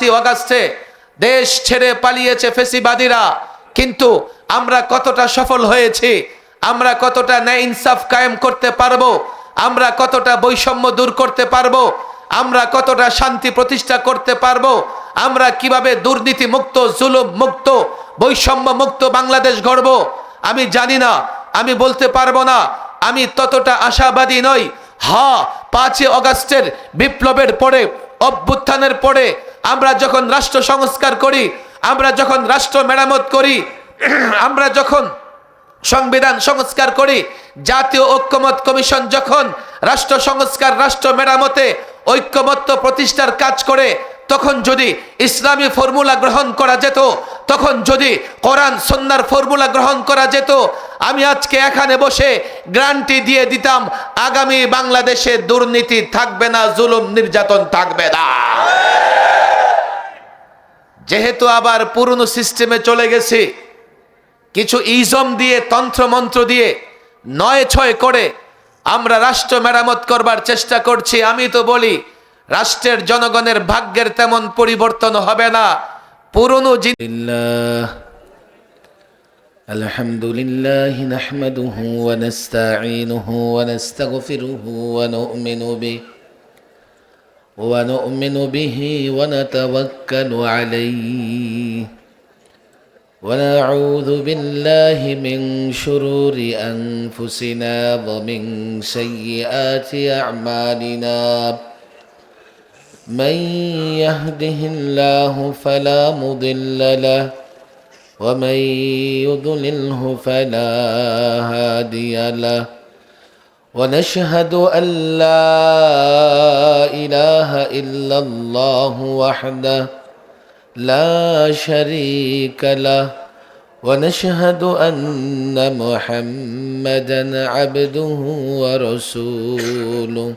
অগাস্টে দেশ ছেড়ে পালিয়েছে ফেসিবাদীরা। কিন্তু আমরা কতটা সফল হয়েছি, আমরা কতটা ন্যায় ইনসাফ কায়েম করতে পারব, আমরা কতটা বৈষম্য দূর করতে পারব, আমরা কতটা শান্তি প্রতিষ্ঠা করতে পারব, আমরা কীভাবে দুর্নীতি মুক্ত, জুলুম মুক্ত, বৈষম্য মুক্ত বাংলাদেশ গড়ব, আমি জানি না, আমি বলতে পারব না, আমি ততটা আশাবাদী নই। হা পাঁচই অগাস্টের বিপ্লবের পরে অভ্যুত্থানের পরে আমরা যখন রাষ্ট্র সংস্কার করি, আমরা যখন রাষ্ট্র মেরামত করি, আমরা যখন সংবিধান সংস্কার করি, জাতীয় ঐক্যমত কমিশন যখন রাষ্ট্র সংস্কার, রাষ্ট্র মেরামতে ঐক্যমত্য প্রতিষ্ঠার কাজ করে তখন যদি ইসলামী ফর্মুলা গ্রহণ করা যেত, তখন যদি কোরআন সন্ন্যার ফর্মুলা গ্রহণ করা যেত, আমি আজকে এখানে বসে গ্রান্টি দিয়ে দিতাম, আগামী বাংলাদেশে দুর্নীতি থাকবে না, জুলুম নির্যাতন থাকবে না। যেহেতু আবার পুরনো সিস্টেমে চলে গেছি, কিছু ইজম দিয়ে তন্ত্র মন্ত্র দিয়ে, নয় ছয় করে আমরা রাষ্ট্র মেরামত করবার চেষ্টা করছি, আমি তো বলি রাষ্ট্রের জনগণের ভাগ্যের তেমন পরিবর্তন হবে না পুরনো জিনিস الحمد لله نحمده ونستعينه ونستغفره ونؤمن به ونؤمن به ونتوكل عليه ونعوذ بالله من شرور انفسنا ومن سيئات اعمالنا من يهده الله فلا مضل له ومن يضلله فلا هادي له. ونشهد أن لا إله إلا الله وحده لا شريك له. ونشهد أن محمدا عبده ورسوله.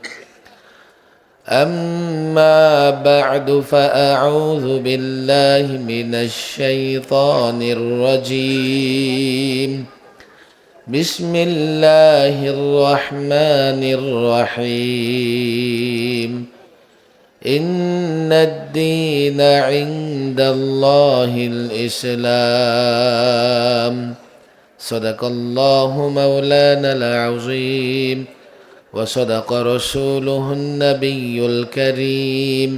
أما بعد فأعوذ بالله من الشيطان الرجيم. بسم الله الرحمن الرحيم. إن الدين عند الله الإسلام. صدق الله مولانا العظيم. وصدق رسوله النبي الكريم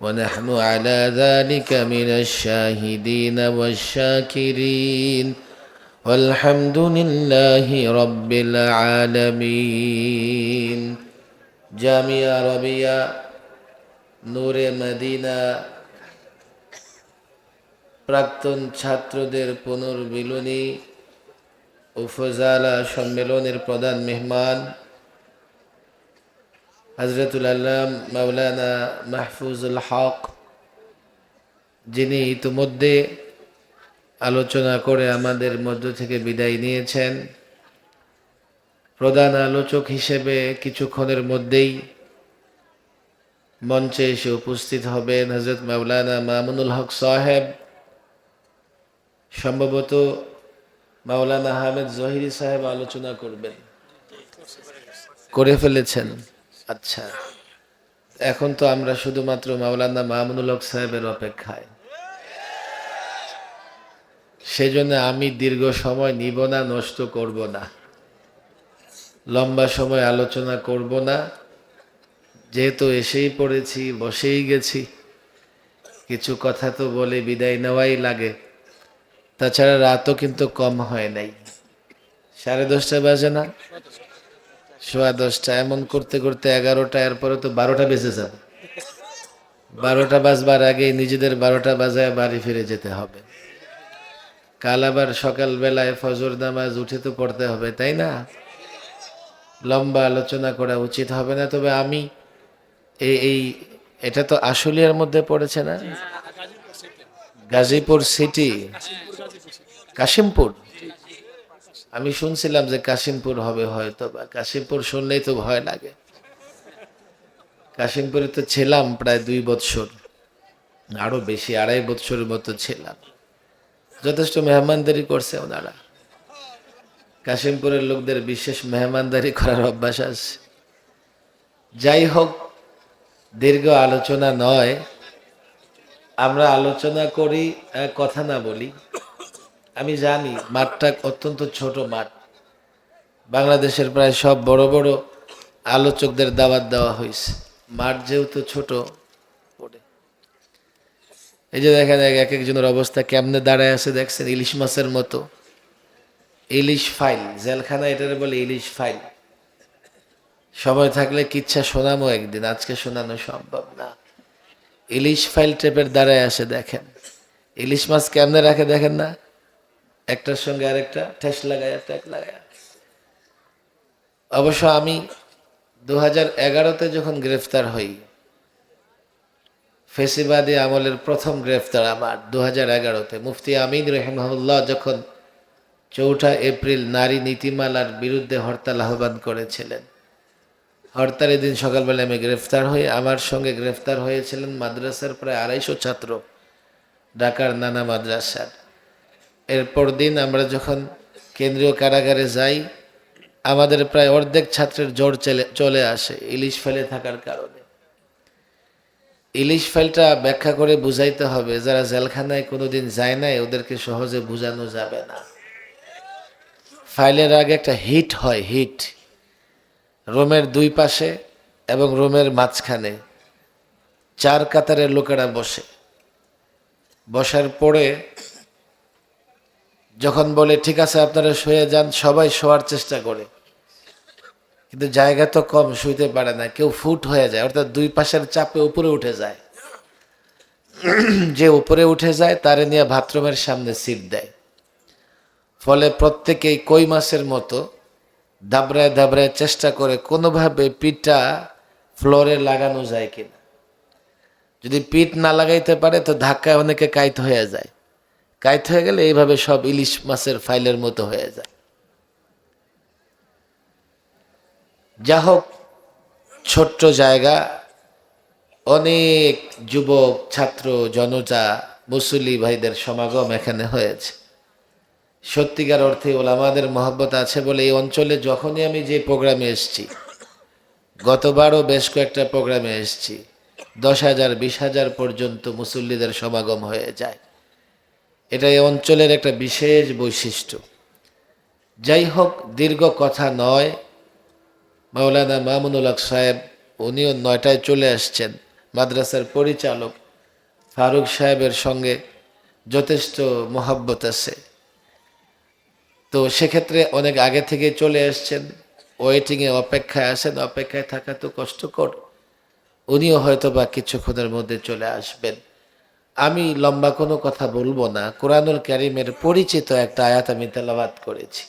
ونحن على ذلك من الشاهدين والشاكرين والحمد لله رب العالمين جامعة ربيع نور مدينة প্রাক্তন ছাত্রদের পুনর্মিলনী উপজেলা সম্মেলনের প্রধান মেহমান হজরতুল আল্লাম মাওলানা মাহফুজুল হক, যিনি ইতিমধ্যে আলোচনা করে আমাদের মধ্য থেকে বিদায় নিয়েছেন। প্রধান আলোচক হিসেবে কিছুক্ষণের মধ্যেই মঞ্চে এসে উপস্থিত হবেন হজরত মাওলানা মামুনুল হক সাহেব। সম্ভবত মাওলানা আহমেদ জহিরি সাহেব আলোচনা করবেন করে ফেলেছেন। আচ্ছা। এখন তো আমরা শুধুমাত্র মাওলানা মামুনুল হক সাহেবের অপেক্ষায়। সেজন্য আমি দীর্ঘ সময় নিব না, নষ্ট করব না। লম্বা সময় আলোচনা করব না। যেহেতু এসেই পড়েছি, বসেই গেছি। কিছু কথা তো বলে বিদায় নেওয়াই লাগে। তাছাড়া রাতও কিন্তু কম হয় নাই। সাড়ে দশটা বাজে না? সোয়া দশটা এমন করতে করতে এগারোটা এরপরে তো বারোটা বেজে যাবে। বারোটা বাজবার আগেই নিজেদের বারোটা বাজায় বাড়ি ফিরে যেতে হবে। কাল আবার সকালবেলায় ফজর নামাজ উঠে তো পড়তে হবে তাই না? লম্বা আলোচনা করা উচিত হবে না তবে আমি এই এই এটা তো আশুলিয়ার মধ্যে পড়েছে না? গাজীপুর সিটি। কাশিমপুর। আমি শুনছিলাম যে কাশিমপুর হবে হয়তো বা। কাশিমপুর শুনলেই তো ভয় লাগে। কাশিমপুরে তো ছিলাম প্রায় দুই বৎসর, আরও বেশি, আড়াই বৎসরের মতো ছিলাম। যথেষ্ট মেহমানদারি করছে ওনারা। কাশিমপুরের লোকদের বিশেষ মেহমানদারি করার অভ্যাস আছে। যাই হোক, দীর্ঘ আলোচনা নয়। আমরা আলোচনা করি কথা না বলি। আমি জানি, মাঠটা অত্যন্ত ছোট মাঠ। বাংলাদেশের প্রায় সব বড় বড় আলোচকদের দাওয়াত দেওয়া হয়েছে। মাঠ যেহেতু ছোট, এই যে দেখেন এক এক একজনের অবস্থা কেমনে দাঁড়ায় আছে দেখছেন? ইলিশ মাছের মতো। ইলিশ ফাইল, জেলখানা এটারে বলে ইলিশ ফাইল। সময় থাকলে কিচ্ছা শোনামো একদিন, আজকে শোনানো সম্ভব না। ইলিশ ফাইল টেপের দ্বারায় আসে দেখেন। ইলিশ মাছ কেমনে রাখে দেখেন না? একটার সঙ্গে আরেকটা, ঠেস লাগায় ট্যাক লাগায়। অবশ্য আমি দু হাজার এগারোতে যখন গ্রেফতার হই, ফেসিবাদী আমলের প্রথম গ্রেফতার আমার দু হাজার এগারোতে। মুফতি আমিন রহমাউল্লাহ যখন চৌঠা এপ্রিল নারী নীতিমালার বিরুদ্ধে হরতাল আহ্বান করেছিলেন, হরতালের দিন সকালবেলা আমি গ্রেফতার হই। আমার সঙ্গে গ্রেফতার হয়েছিলেন মাদ্রাসার প্রায় আড়াইশো ছাত্র, ঢাকার নানা মাদ্রাসার। এরপর দিন আমরা যখন কেন্দ্রীয় কারাগারে যাই, আমাদের প্রায় অর্ধেক ছাত্রের জ্বর চলে চলে আসে ইলিশ ফেলে থাকার কারণে। ইলিশ ফাইলটা ব্যাখ্যা করে বুঝাইতে হবে, যারা জেলখানায় কোনোদিন যায় নাই, ওদেরকে সহজে বোঝানো যাবে না। ফাইলের আগে একটা হিট হয়, হিট। রোমের দুই পাশে এবং রোমের মাঝখানে। চার কাতারের লোকেরা বসে। বসার পরে যখন বলে, ঠিক আছে, আপনারা শুয়ে যান, সবাই শোয়ার চেষ্টা করে। কিন্তু জায়গা তো কম, শুইতে পারে না, কেউ ফুট হয়ে যায়, অর্থাৎ দুই পাশের চাপে উপরে উঠে যায়। যে উপরে উঠে যায়, তারে নিয়ে বাথরুমের সামনে সিট দেয়। ফলে প্রত্যেকেই কই মাছের মতো দাবড়ায় দাবড়ায় চেষ্টা করে, কোনোভাবে পিঠটা ফ্লোরে লাগানো যায় কিনা। যদি পিঠ না লাগাইতে পারে, তো ধাক্কায় অনেকে কাইত হয়ে যায়। কাইত হয়ে গেলে এইভাবে সব ইলিশ মাছের ফাইলের মতো হয়ে যায়। যা হোক, ছোট্ট জায়গা, অনেক যুবক, ছাত্র, জনতা, মুসল্লি ভাইদের সমাগম এখানে হয়েছে। সত্যিকার অর্থে ওলামাদের মহব্বত আছে বলে এই অঞ্চলে যখনই আমি যে প্রোগ্রামে এসেছি, গতবারও বেশ কয়েকটা প্রোগ্রামে এসেছি, দশ হাজার, বিশ হাজার পর্যন্ত মুসল্লিদের সমাগম হয়ে যায়। এটা এই অঞ্চলের একটা বিশেষ বৈশিষ্ট্য। যাই হোক দীর্ঘ কথা নয়, মাওলানা মামুনুল হক সাহেব, উনিও নয়টায় চলে আসছেন, মাদ্রাসার পরিচালক ফারুক সাহেবের সঙ্গে যথেষ্ট মহাব্বত আছে। তো সেক্ষেত্রে অনেক আগে থেকে চলে আসছেন, ওয়েটিংয়ে অপেক্ষায় আসেন অপেক্ষায় থাকা তো কষ্টকর। উনিও হয়তো বা কিছুক্ষণের মধ্যে চলে আসবেন। আমি লম্বা কোনো কথা বলব না। কোরআনুল করিমের পরিচিত একটা আয়াত আমি তেলাবাদ করেছি।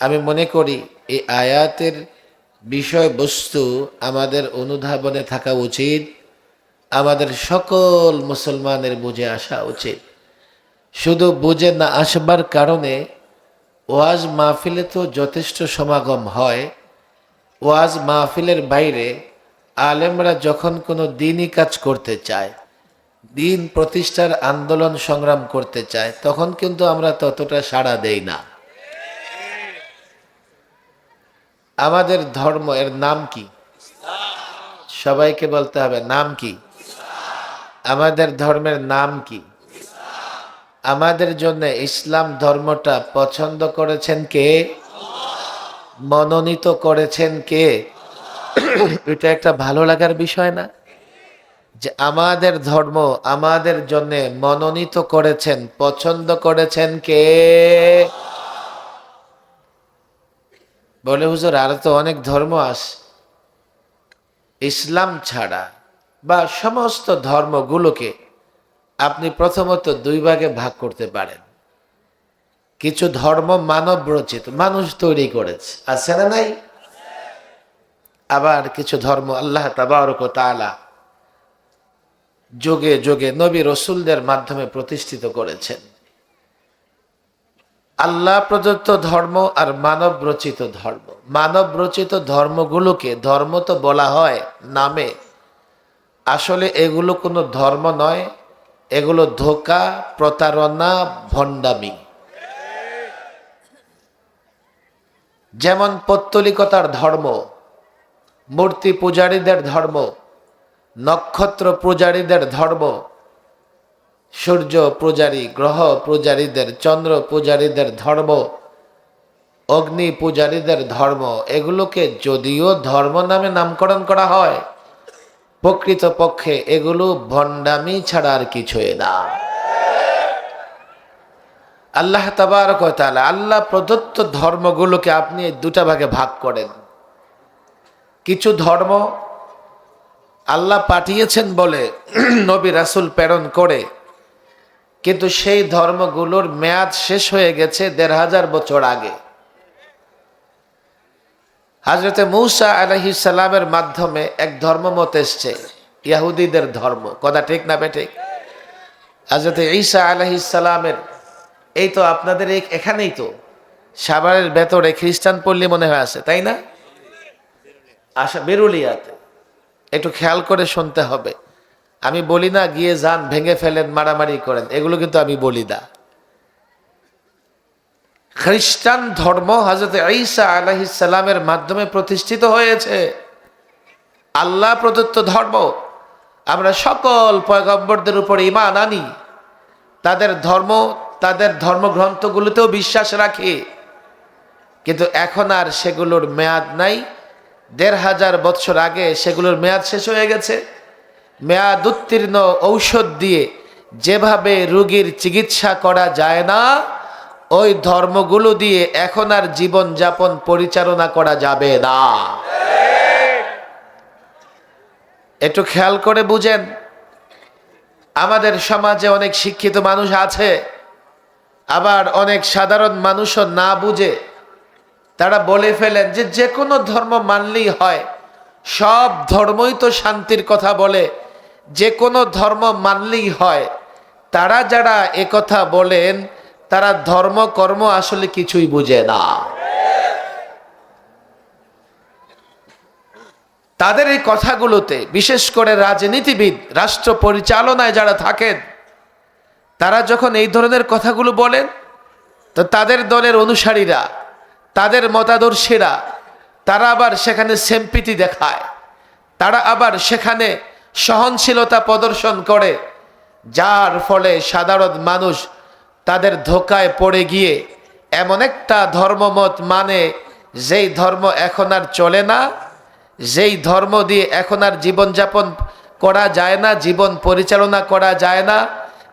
আমি মনে করি এই আয়াতের বিষয়বস্তু আমাদের অনুধাবনে থাকা উচিত। আমাদের সকল মুসলমানের বুঝে আসা উচিত। শুধু বুঝে না আসবার কারণে ওয়াজ মাহফিলে তো যথেষ্ট সমাগম হয়। ওয়াজ মাহফিলের বাইরে আলেমরা যখন কোনো দিনই কাজ করতে চায় দিন প্রতিষ্ঠার আন্দোলন সংগ্রাম করতে চায়, তখন কিন্তু আমরা ততটা সাড়া দেই না। আমাদের ধর্ম, এর নাম কি? সবাইকে বলতে হবে, নাম কি? আমাদের ধর্মের নাম কি? আমাদের জন্য ইসলাম ধর্মটা পছন্দ করেছেন কে? মনোনীত করেছেন কে? এটা একটা ভালো লাগার বিষয় না? যে আমাদের ধর্ম আমাদের জন্য মনোনীত করেছেন, পছন্দ করেছেন কে? বলে হুজুর, আরও তো অনেক ধর্ম আছে ইসলাম ছাড়া বা সমস্ত ধর্মগুলোকে আপনি প্রথমত দুই ভাগে ভাগ করতে পারেন। কিছু ধর্ম মানব রচিত, মানুষ তৈরি করেছে। আছে না নাই? আবার কিছু ধর্ম আল্লাহ তাবারক ও তাআলা যোগে যোগে নবী রসুলদের মাধ্যমে প্রতিষ্ঠিত করেছেন। আল্লাহ প্রদত্ত ধর্ম আর মানব রচিত ধর্ম। মানব রচিত ধর্মগুলোকে ধর্ম তো বলা হয় নামে। আসলে এগুলো কোনো ধর্ম নয়, এগুলো ধোকা, প্রতারণা, ভণ্ডামি। যেমন পত্তলিকতার ধর্ম, মূর্তি পূজারীদের ধর্ম নক্ষত্র পূজারীদের ধর্ম, সূর্য পূজারী, গ্রহ পূজারীদের চন্দ্র পূজারীদের ধর্ম, অগ্নি পূজারীদের ধর্ম, এগুলোকে যদিও ধর্ম নামে নামকরণ করা হয় প্রকৃত পক্ষে এগুলো ভণ্ডামি ছাড়া আর কিছুই না। আল্লাহ তাবারক ওয়া তাআলা আল্লাহ প্রদত্ত ধর্মগুলোকে আপনি দুটা ভাগে ভাগ করেন। কিছু ধর্ম আল্লাহ পাঠিয়েছেন বলে নবী রাসুল প্রেরণ করে। কিন্তু সেই ধর্মগুলোর মেয়াদ শেষ হয়ে গেছে দেড় হাজার বছর আগে। হাজরতে মৌসা আলহি সালামের মাধ্যমে এক ধর্মমত এসছে, ইয়াহুদিদের ধর্ম। কথা ঠিক না বেঠিক হাজরতে ঈসা আলহি সালামের, এই তো আপনাদের এখানেই তো, সাভারের ভেতরে খ্রিস্টান পল্লী মনে হয় আছে, তাই না? আশা বেরুলিয়াতে। একটু খেয়াল করে শুনতে হবে। আমি বলি না, গিয়ে যান, ভেঙে ফেলেন, মারামারি করেন। এগুলো কিন্তু আমি বলি না। খ্রিস্টান ধর্ম হজরত ঈসা আলাহিসাল্লামের মাধ্যমে প্রতিষ্ঠিত হয়েছে। আল্লাহ প্রদত্ত ধর্ম। আমরা সকল পয়গম্বরদের উপর ইমান আনি। তাদের ধর্ম, তাদের ধর্মগ্রন্থগুলোতেও বিশ্বাস রাখি। কিন্তু এখন আর সেগুলোর মেয়াদ নাই। দেড় হাজার বছর আগে সেগুলোর মেয়াদ শেষ হয়ে গেছে। মেয়াদ উত্তীর্ণ ঔষধ দিয়ে যেভাবে রোগীর চিকিৎসা করা যায় না, ওই ধর্মগুলো দিয়ে এখন আর জীবন যাপন পরিচালনা করা যাবে না। একটু খেয়াল করে বুঝেন, আমাদের সমাজে অনেক শিক্ষিত মানুষ আছে, আবার অনেক সাধারণ মানুষও না বুঝে তারা বলে ফেলেন যে যে কোনো ধর্ম মানলেই হয়। সব ধর্মই তো শান্তির কথা বলে। যে কোনো ধর্ম মানলেই হয়। তারা যারা একথা বলেন, তারা ধর্ম, কর্ম আসলে কিছুই বুঝে না। তাদের এই কথাগুলোতে, বিশেষ করে রাজনীতিবিদ, রাষ্ট্র পরিচালনায় যারা থাকেন, তারা যখন এই ধরনের কথাগুলো বলেন, তো তাদের দলের অনুসারীরা তাদের মতাদর্শীরা তারা আবার সেখানে সেম্পিতি দেখায়। তারা আবার সেখানে সহনশীলতা প্রদর্শন করে, যার ফলে সাধারণ মানুষ তাদের ধোকায় পড়ে গিয়ে এমন একটা ধর্মমত মানে যেই ধর্ম এখন আর চলে না, যেই ধর্ম দিয়ে এখন আর জীবনযাপন করা যায় না, জীবন পরিচালনা করা যায় না,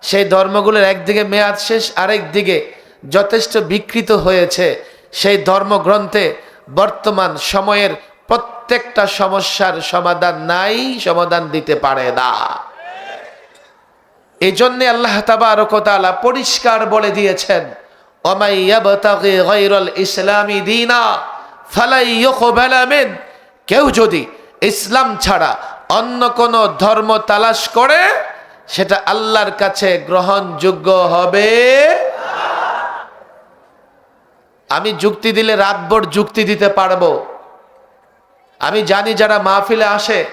সেই ধর্মগুলোর একদিকে মেয়াদ শেষ, আরেক দিকে যথেষ্ট বিকৃত হয়েছে। সেই ধর্মগ্রন্থে বর্তমান সময়ের প্রত্যেকটা সমস্যার সমাধান নাই, সমাধান দিতে পারে না। এই জন্যে আল্লাহ তাবারকতালা পরিষ্কার বলে দিয়েছেন ইসলামি কেউ যদি ইসলাম ছাড়া অন্য কোন ধর্ম তালাশ করে, সেটা আল্লাহর কাছে গ্রহণযোগ্য হবে। আমি যুক্তি দিলে রাতভর যুক্তি দিতে পারব। আমি জানি যারা মাহফিলে আসে,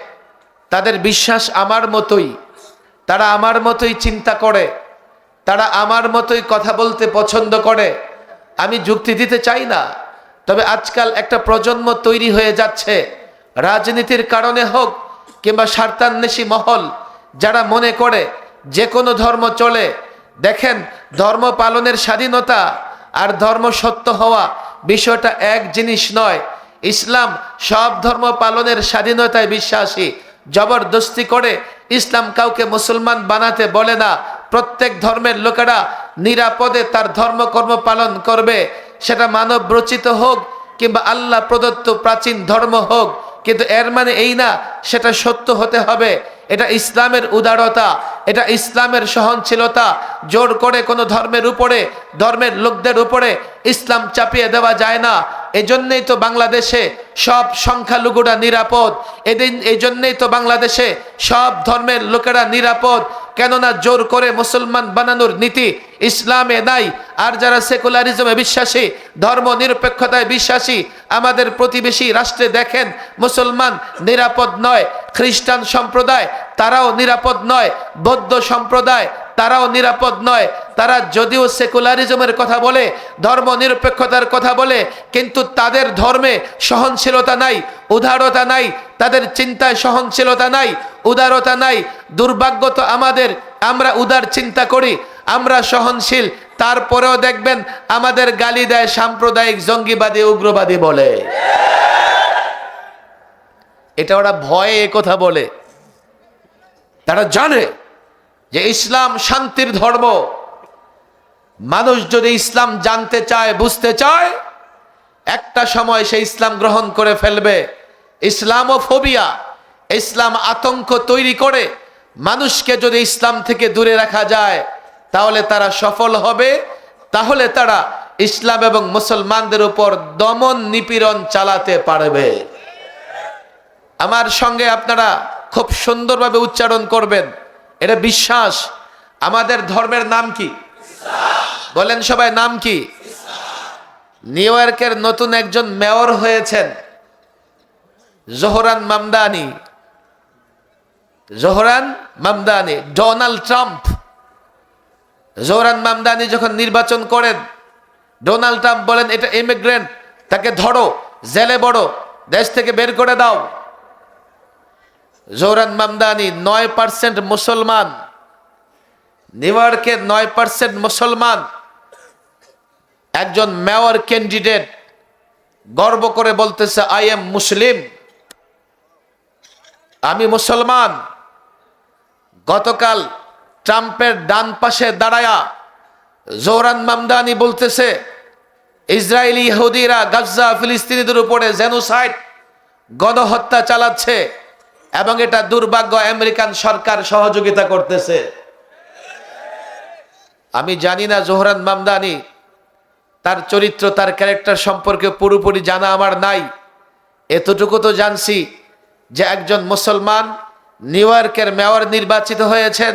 তাদের বিশ্বাস আমার মতোই। তারা আমার মতোই চিন্তা করে। তারা আমার মতোই কথা বলতে পছন্দ করে। আমি যুক্তি দিতে চাই না। তবে আজকাল একটা প্রজন্ম তৈরি হয়ে যাচ্ছে। রাজনীতির কারণে হোক কিংবা স্বার্থান্বেষী মহল, যারা মনে করে যে কোনো ধর্ম চলে। দেখেন, ধর্ম পালনের স্বাধীনতা আর ধর্ম সত্য হওয়া বিষয়টা এক জিনিস নয়। ইসলাম সব ধর্ম পালনের স্বাধীনতায় বিশ্বাসী। জবরদস্তি করে ইসলাম কাউকে মুসলমান বানাতে বলে না। প্রত্যেক ধর্মের লোকেরা নিরাপদে তার ধর্মকর্ম পালন করবে। সেটা মানব রচিত হোক কিংবা আল্লাহ প্রদত্ত প্রাচীন ধর্ম হোক। কিন্তু এর মানে এই না, সেটা সত্য হতে হবে। এটা ইসলামের উদারতা, এটা ইসলামের সহনশীলতা। জোর করে কোনো ধর্মের উপরে, ধর্মের লোকদের উপরে ইসলাম চাপিয়ে দেওয়া যায় না। এজন্যই তো বাংলাদেশে সব সংখ্যালঘুরা নিরাপদ। এদিন এই জন্যই তো বাংলাদেশে সব ধর্মের লোকেরা নিরাপদ। কেননা জোর করে মুসলমান বানানোর নীতি ইসলামে নাই। আর যারা সেকুলারিজমে বিশ্বাসী ধর্ম নিরপেক্ষতায় বিশ্বাসী, আমাদের প্রতিবেশী রাষ্ট্রে দেখেন, মুসলমান নিরাপদ নয়, খ্রিস্টান সম্প্রদায় তারাও নিরাপদ নয়, বৌদ্ধ সম্প্রদায় তারাও নিরাপদ নয়। তারা যদিও সেকুলারিজমের কথা বলে ধর্ম নিরপেক্ষতার কথা বলে, কিন্তু তাদের ধর্মে সহনশীলতা নাই, উদারতা নাই, তাদের চিন্তায় সহনশীলতা নাই, উদারতা নাই। দুর্ভাগ্য তো আমাদের, আমরা উদার চিন্তা করি, আমরা সহনশীল। তারপরেও দেখবেন আমাদের গালি দেয় সাম্প্রদায়িক জঙ্গিবাদী, উগ্রবাদী বলে। এটা ওরা ভয়ে কথা বলে। তারা জানে যে ইসলাম শান্তির ধর্ম। মানুষ যদি ইসলাম জানতে চায়, বুঝতে চায়, একটা সময় সে ইসলাম গ্রহণ করে ফেলবে। ইসলাম ইসলামোফোবিয়া, ইসলাম আতঙ্ক তৈরি করে মানুষকে যদি ইসলাম থেকে দূরে রাখা যায়, তাহলে তারা সফল হবে। তাহলে তারা ইসলাম এবং মুসলমানদের উপর দমন নিপীড়ন চালাতে পারবে। আমার সঙ্গে আপনারা খুব সুন্দরভাবে উচ্চারণ করবেন। এটা বিশ্বাস। আমাদের ধর্মের নাম কি? বলেন সবাই, নাম কি? নিউ ইয়র্কের নতুন একজন মেয়র হয়েছেন। Zohran Mamdani. Zohran Mamdani, Donald Trump. Zohran Mamdani যখন নির্বাচন করেন, ডোনাল্ড ট্রাম্প বলেন, এটা ইমিগ্রেন্ট তাকে ধরো, জেলে বড়, দেশ থেকে বের করে দাও। জোহরান মামদানি নয় পার্সেন্ট মুসলমান নিউ ইয়র্কের নয় পার্সেন্ট মুসলমান, একজন মেয়র ক্যান্ডিডেট গর্ব করে বলতেছে আই এম মুসলিম আমি মুসলমান। গতকাল ট্রাম্পের ডান পাশে দাঁড়ায়া জোহরান মামদানি বলতেছে, ইসরায়েলি ইহুদিরা গাজ্জা ফিলিস্তিনিদের উপরে জেনোসাইড গণহত্যা চালাচ্ছে। এবং এটা দুর্ভাগ্য, আমেরিকান সরকার সহযোগিতা করতেছে। আমি জানি না জোহরান মামদানি, তার চরিত্র, তার ক্যারেক্টার সম্পর্কে পুরোপুরি জানা আমার নাই। এতটুকু তো জানছি যে একজন মুসলমান নিউ ইয়র্কের মেয়র নির্বাচিত হয়েছেন,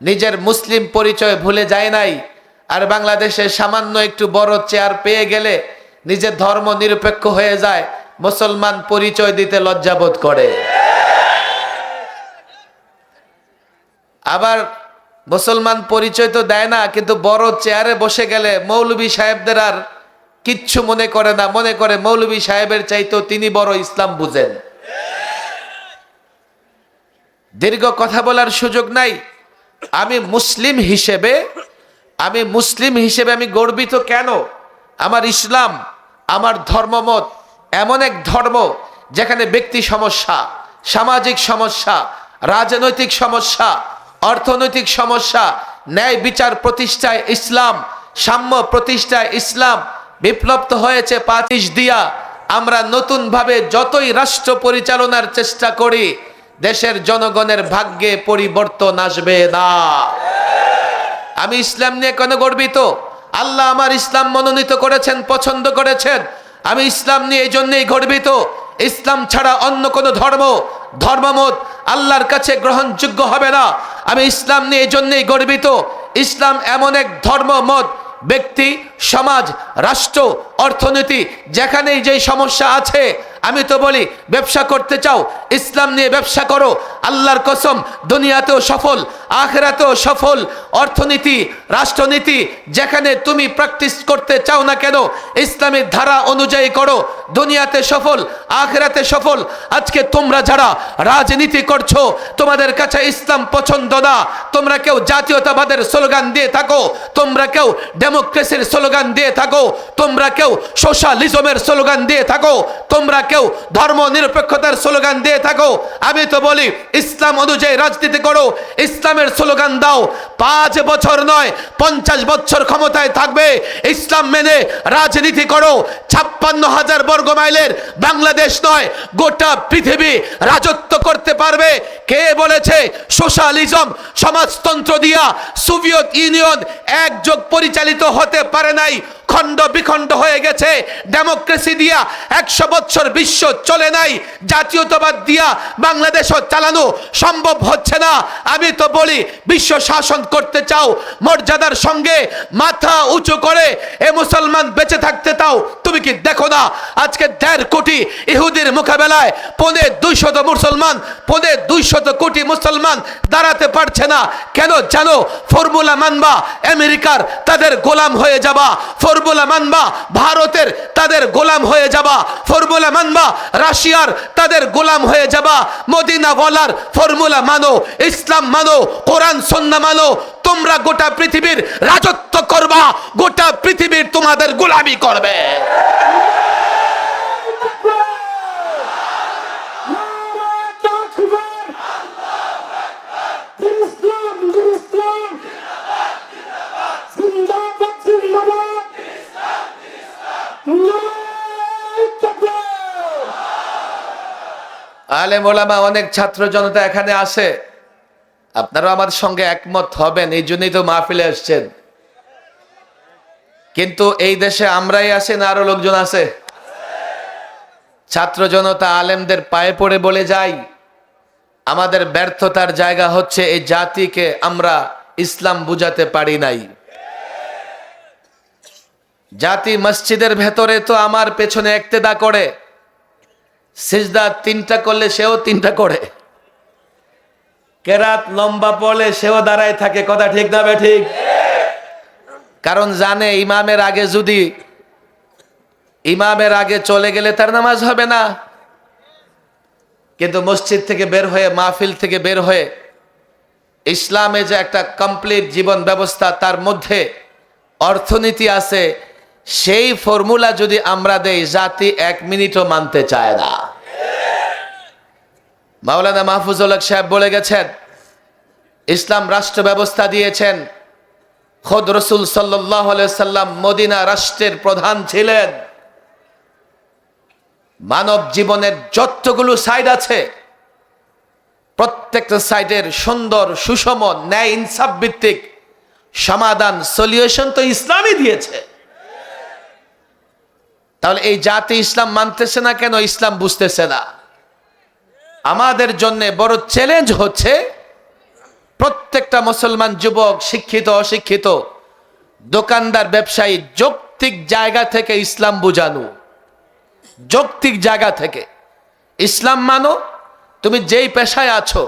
নিজের মুসলিম পরিচয় ভুলে যায় নাই, আর বাংলাদেশে সামান্য একটু বড় চেয়ার পেয়ে গেলে নিজের ধর্ম নিরপেক্ষ হয়ে যায়, মুসলমান পরিচয় দিতে লজ্জাবোধ করে। আবার মুসলমান পরিচয় তো দেয় না, কিন্তু বড় চেয়ারে বসে গেলে মৌলবী সাহেবদের আর কিচ্ছু মনে করে না, মনে করে মৌলবী সাহেবের চাইতো তিনি বড় ইসলাম বুঝেন। দীর্ঘ কথা বলার সুযোগ নাই। আমি মুসলিম হিসেবে, আমি মুসলিম হিসেবে আমি গর্বিত কেন? আমার ইসলাম, আমার ধর্মমত এমন এক ধর্ম যেখানে ব্যক্তি সমস্যা, সামাজিক সমস্যা, রাজনৈতিক সমস্যা অর্থনৈতিক সমস্যা, ন্যায় বিচার প্রতিষ্ঠায় ইসলাম, সাম্য প্রতিষ্ঠায় ইসলাম বিপ্লব হয়েছে পাতিস দিয়া। আমরা নতুনভাবে যতই রাষ্ট্র পরিচালনার চেষ্টা করি, দেশের জনগণের ভাগ্যে পরিবর্তন আসবে না। আমি ইসলাম নিয়ে কেন গর্বিত? আল্লাহ আমার ইসলাম মনোনীত করেছেন, পছন্দ করেছেন। আমি ইসলাম নিয়ে এই জন্যই গর্বিত ইসলাম ছাড়া অন্য কোনো ধর্ম, ধর্মমত আল্লাহর কাছে গ্রহণযোগ্য হবে না। আমি ইসলাম নিয়ে এই জন্যেই গর্বিত। ইসলাম এমন এক ধর্মমত ব্যক্তি, সমাজ, রাষ্ট্র, অর্থনীতি, যেখানেই যেই সমস্যা আছে, আমি তো বলি, ব্যবসা করতে চাও, ইসলাম নিয়ে ব্যবসা করো, আল্লাহর কসম, দুনিয়াতেও সফল, আখেরাতেও সফল, অর্থনীতি, রাষ্ট্রনীতি, যেখানে তুমি প্র্যাকটিস করতে চাও না কেন, ইসলামের ধারা অনুযায়ী করো, দুনিয়াতে সফল, আখেরাতে সফল, আজকে তোমরা যারা রাজনীতি করছ, তোমাদের কাছে ইসলাম পছন্দ না, তোমরা কেউ জাতীয়তাবাদের স্লোগান দিয়ে থাকো, তোমরা কেউ ডেমোক্রেসির স্লোগান দিয়ে থাকো, তোমরা কেউ সোশ্যালিজমের স্লোগান দিয়ে থাকো, তোমরা কেউ ধর্ম নিরপেক্ষতার স্লোগান দিয়ে থাকো। আমি তো বলি, ইসলাম অনুযায়ী রাজনীতি করো, ইসলামের স্লোগান দাও। পাঁচ বছর নয়, পঞ্চাশ বছর ক্ষমতায় থাকবে। ইসলাম মেনে রাজনীতি করো। ছাপ্পান্ন হাজার বর্গ মাইলের বাংলাদেশ নয়, গোটা পৃথিবী রাজত্ব করতে পারবে। কে বলেছে সোশ্যালিজম সমাজতন্ত্র দিয়া সোভিয়েত ইউনিয়ন একযোগ পরিচালিত হতে পারে নাই। খণ্ড বিখণ্ড হয়ে গেছে। ডেমোক্রেসি দিয়া একশো বছর বিশ্ব চলে নাই। জাতীয়তাবাদ দিয়া বাংলাদেশও চালানো সম্ভব হচ্ছে না। আমি তো বলি, বিশ্ব শাসন করতে চাও, মর্যাদার সঙ্গে মাথা উঁচু করে এ মুসলমান বেঁচে থাকতে চাও, তুমি কি দেখো না? আজকে দেড় কোটি ইহুদির মোকাবেলায় পনে দুইশত মুসলমান, পনে দুইশত কোটি মুসলমান দাঁড়াতে পারছে না। কেন জানো, ফর্মুলা মানবা আমেরিকার তাদের গোলাম হয়ে যাবা, ফর্মুলা মানবা, ভারতের তাদের গোলাম হয়ে যাবা, ফর্মুলা মানবা, রাশিয়ার তাদের গোলাম হয়ে যাবা, মদিনা বলার ফর্মুলা মানো, ইসলাম মানো, কোরআন সন্না মানো, তোমরা গোটা পৃথিবীর রাজত্ব করবা, গোটা পৃথিবীর তোমাদের গোলামি করবে। আলেম ওলামা, অনেক ছাত্র জনতা এখানে আসে। আপনারা আমার সঙ্গে একমত হবেন, এই জন্যই তো মাহফিলে এসছেন। কিন্তু এই দেশে আমরাই আছি না আরও লোকজন আছে? ছাত্র জনতা আলেমদের পায়ে পড়ে বলে যাই, আমাদের ব্যর্থতার জায়গা হচ্ছে এই জাতিকে আমরা ইসলাম বুঝাতে পারি নাই। জাতি মসজিদের ভেতরে তো আমার পেছনে একতেদা করে সিজদা তিনটা করলে সেও তিনটা করে। কেরাত লম্বা পড়লে সেও দাঁড়ায় থাকে, কথা ঠিক না ঠিক কারণ জানে ইমামের আগে যদি ইমামের আগে চলে গেলে তার নামাজ হবে না। কিন্তু মসজিদ থেকে বের হয়ে, মাহফিল থেকে বের হয়ে ইসলামে যে একটা কমপ্লিট জীবন ব্যবস্থা, তার মধ্যে অর্থনীতি আছে সেই ফর্মুলা যদি আমরা দেই, জাতি এক মিনিটও মানতে চায় না। মাওলানা মাহফুজুল সাহেব বলে গেছেন, ইসলাম রাষ্ট্র ব্যবস্থা দিয়েছেন। খোদ রসুল সাল্লাম মদিনা রাষ্ট্রের প্রধান ছিলেন। মানব জীবনের যতগুলো সাইড আছে, প্রত্যেকটা সাইডের সুন্দর, সুষম ন্যায় ইনসাফ ভিত্তিক সমাধান, সলিউশন তো ইসলামই দিয়েছে। তাহলে এই জাতি ইসলাম মানতেছে না কেন? ইসলাম বুঝতেছে না। আমাদের জন্য বড় চ্যালেঞ্জ হচ্ছে প্রত্যেকটা মুসলমান যুবক, শিক্ষিত, অশিক্ষিত, দোকানদার, ব্যবসায়ী যৌক্তিক জায়গা থেকে ইসলাম বুঝানো। যৌক্তিক জায়গা থেকে। ইসলাম মানো, তুমি যেই পেশায় আছো,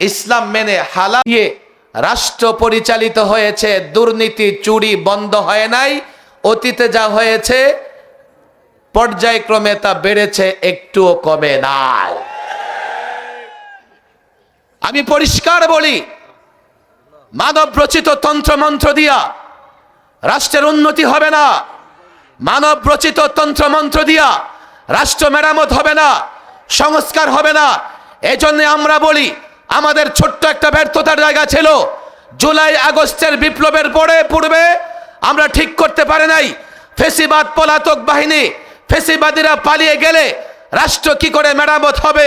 ইসলাম মেনে হালালিয়ে রাষ্ট্র পরিচালিত হয়েছে, দুর্নীতি, চুরি, বন্ধ হয় নাই, অতীতে যা হয়েছে পর্যায়ক্রমে তা বেড়েছে, একটুও কমে নাই। আমি পরিষ্কার বলি, মানব রচিত তন্ত্রমন্ত্র দিয়া রাষ্ট্রের উন্নতি হবে না। মানব রচিত তন্ত্রমন্ত্র দিয়া রাষ্ট্র মেরামত হবে না, সংস্কার হবে না। এজন্য আমরা বলি, আমাদের ছোট্ট একটা ব্যর্থতার জায়গা ছিল, জুলাই আগস্টের বিপ্লবের পরে, পূর্বে আমরা ঠিক করতে পারে নাই। ফেসিবাদ পলাতক বাহিনী ফেসিবাদীরা পালিয়ে গেলে রাষ্ট্র কি করে মেরামত হবে?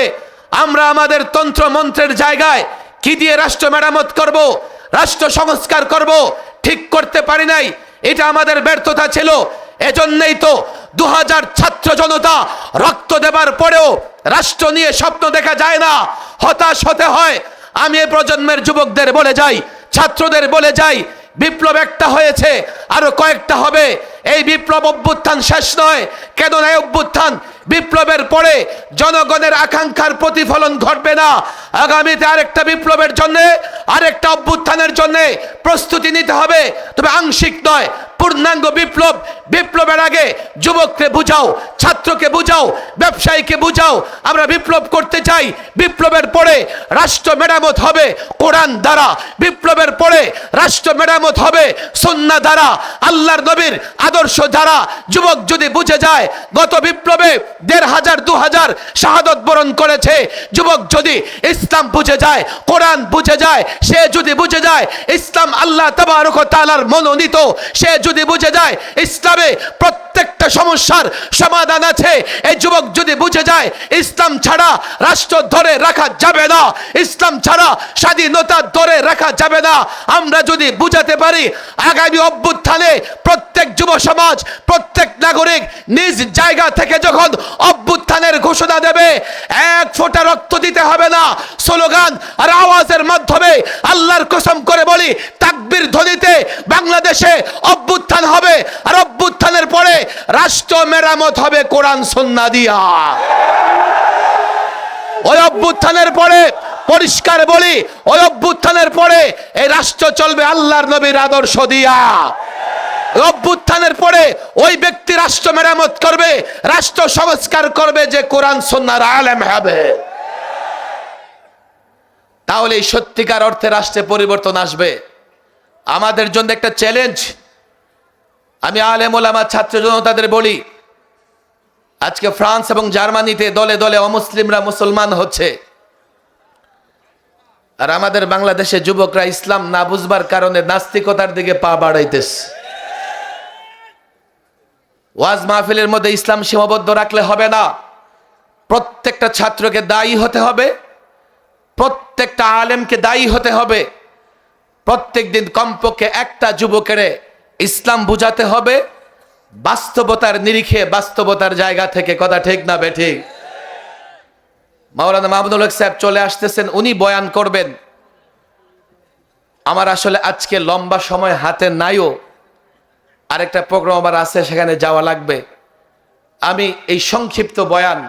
আমরা আমাদের তন্ত্র মন্ত্রের জায়গায় কি দিয়ে রাষ্ট্র মেরামত করব? রাষ্ট্র সংস্কার করব? ঠিক করতে পারি নাই। এটা আমাদের ব্যর্থতা ছিল। এজন্যই তো দু হাজার ছাত্র জনতা রক্ত দেবার পরেও রাষ্ট্র নিয়ে স্বপ্ন দেখা যায় না। হতাশ হতে হয়। আমি এই প্রজন্মের যুবকদের বলে যাই, ছাত্রদের বলে যাই বিপ্লব একটা হয়েছে আরও কয়েকটা হবে। এই বিপ্লব অভ্যুত্থান শেষ নয়। কেন এই অভ্যুত্থান? বিপ্লবের পরে জনগণের আকাঙ্ক্ষার প্রতিফলন ঘটবে না। আগামীতে আরেকটা বিপ্লবের জন্য, আরেকটা অভ্যুত্থানের জন্য প্রস্তুতি নিতে হবে। তবে আংশিক নয়, পূর্ণাঙ্গ বিপ্লব, বিপ্লবের আগে যুবককে বুঝাও, ছাত্রকে বুঝাও, ব্যবসায়ীকে বুঝাও। আমরা বিপ্লব করতে চাই, বিপ্লবের পরে রাষ্ট্র মেরামত হবে কোরআন দ্বারা। বিপ্লবের পরে রাষ্ট্র মেরামত হবে সন্না দ্বারা। আল্লাহর নবীর আদর্শ দ্বারা যুবক যদি বুঝে যায়, গত বিপ্লবে দেড় হাজার, দু হাজার শাহাদত বরণ করেছে। যুবক যদি ইসলাম বুঝে যায়, কোরআন বুঝে যায়, সে যদি বুঝে যায়, ইসলাম আল্লাহ তাবারক তাআলার মনোনীত, সে যদি বুঝে যায়, ইসলামে প্রত্যেকটা সমস্যার সমাধান আছে। এই যুবক যদি বুঝে যায়, ইসলাম ছাড়া রাষ্ট্র ধরে রাখা যাবে না, ইসলাম ছাড়া স্বাধীনতা ধরে রাখা যাবে না। আমরা যদি বুঝাতে পারি, আগামী অভ্যুত্থানে প্রত্যেক যুব সমাজ, প্রত্যেক নাগরিক নিজ জায়গা থেকে যখন অভ্যুত্থানের ঘোষণা দেবে। এক ফোঁটা রক্ত দিতে হবে না। স্লোগান আর আওয়াজের মাধ্যমে আল্লাহর কসম করে বলি, তাকবীর ধ্বনিতে বাংলাদেশে অভ্যুত্থান হবে। আর অভ্যুত্থানের পরে রাষ্ট্র মেরামত হবে কোরআন সন্না দিয়া। ওই অভ্যুত্থানের পরে পরিষ্কার বলি, ওই অভ্যুত্থানের পরে এই রাষ্ট্র চলবে আল্লাহর নবীর আদর্শ দিয়া। অভ্যুত্থানের পরে ওই ব্যক্তি রাষ্ট্র মেরামত করবে, রাষ্ট্র সংস্কার করবে যে কোরআন সন্ন্যার আলেম হবে। তাহলে এই সত্যিকার অর্থে রাষ্ট্রে পরিবর্তন আসবে। আমাদের জন্য একটা চ্যালেঞ্জ আমি আলেম ওলামা, ছাত্র জনতাদের বলি, আজকে ফ্রান্স এবং জার্মানিতে দলে দলে অমুসলিমরা মুসলমান হচ্ছে। আর আমাদের বাংলাদেশে যুবকরা ইসলাম না বুঝবার কারণে নাস্তিকতার দিকে পা বাড়াইতেছে। ওয়াজ মাহফিলের মধ্যে ইসলাম সীমাবদ্ধ রাখলে হবে না। প্রত্যেকটা ছাত্রকে দায়ী হতে হবে। প্রত্যেকটা আলেমকে দায়ী হতে হবে। প্রত্যেক দিন কমপক্ষে একটা যুবকের ইসলাম বুঝাতে হবে। বাস্তবতার নিরিখে বাস্তবতার জায়গা থেকে কথা ঠিক না বে ঠিক। মাওলানা মাহমুদুল হক সাহেব চলে আসতেছেন, উনি বয়ান করবেন। আমার আসলে আজকে লম্বা সময় হাতে নাইও। আরেকটা প্রোগ্রাম আবার আছে, সেখানে যাওয়া লাগবে। আমি এই সংক্ষিপ্ত বয়ান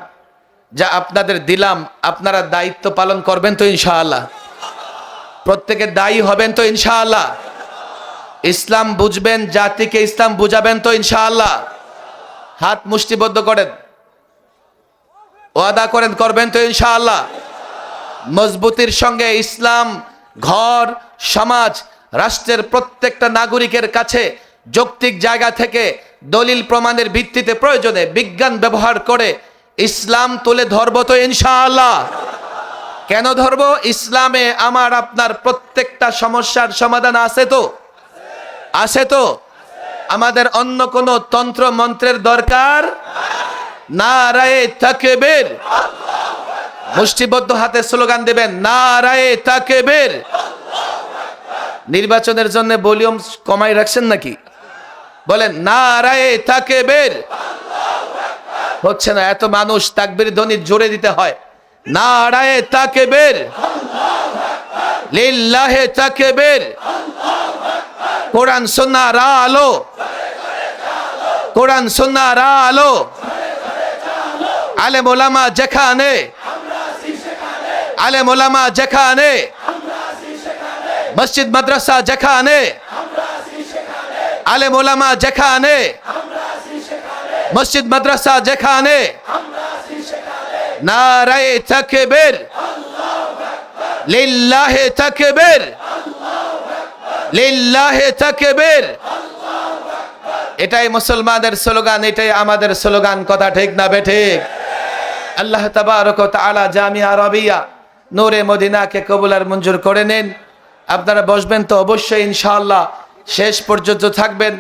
যা আপনাদের দিলাম, আপনারা দায়িত্ব পালন করবেন তো ইনশাআল্লাহ। প্রত্যেকে দায়ী হবেন তো ইনশাআল্লাহ। ইসলাম বুঝবেন, জাতিকে ইসলাম বুঝাবেন তো ইনশাআল্লাহ। হাত মুষ্টিবদ্ধ করেন। ওয়াদা করেন, করবেন তো ইনশাআল্লাহ। মজবুতির সঙ্গে ইসলাম, ঘর, সমাজ, রাষ্ট্রের প্রত্যেকটা নাগরিকের কাছে যৌক্তিক জায়গা থেকে দলিল প্রমাণের ভিত্তিতে প্রয়োজনে বিজ্ঞান ব্যবহার করে ইসলাম তুলে ধরব তো ইনশাআল্লাহ। কেন ধরব? ইসলামে আমার আপনার প্রত্যেকটা সমস্যার সমাধান আছে তো? আছে তো? আমাদের অন্য কোনো তন্ত্র মন্ত্রের দরকার? না রায়ে তাকেবের। মুষ্টিবদ্ধ হাতে স্লোগান দেবেন না রায়ে তাকেবের। নির্বাচনের জন্য ভলিউম কমাই রাখছেন নাকি? বলেন না রায়ে তাকেবের। হচ্ছে না, এত মানুষ তাকবির ধ্বনি জোরে দিতে হয়। না রায়ে তাকেবের। লিল্লাহে তাকেবের। কোরআন সুন্না রা আলো। কোরআন সুন্না রা আলো। আলেম ওলামা যেখানে। আলেম ওলামা যেখানে। মসজিদ, মাদ্রাসা যেখানে। আলেম ওলামা যেখানে? মসজিদ, মাদ্রাসা যেখানে? নারায়ে তাকবীর। লিল্লাহে তাকবীর। লিল্লাহে তাকবীর। এটাই মুসলমানদের স্লোগান, এটাই আমাদের স্লোগান, কথা ঠিক না বেঠিক আল্লাহ তাবারক তাআলা জামিয়া আরবিয়া নূরে মদিনাকে কবুল আর মঞ্জুর করে নেন। আপনারা বসবেন তো অবশ্যই ইনশাআল্লাহ। শেষ পর্যন্ত থাকবেন।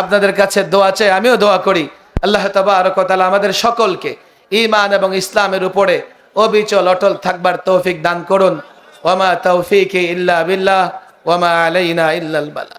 আপনাদের কাছে দোয়া চাই, আমিও দোয়া করি। আল্লাহ তাবা আর কতাল আমাদের সকলকে ইমান এবং ইসলামের উপরে অবিচল, অটল থাকবার তৌফিক দান করুন। ওমা তৌফিক ইল্লা বিল্লাহ ওমা আলাইনা ইল্লাল বালা।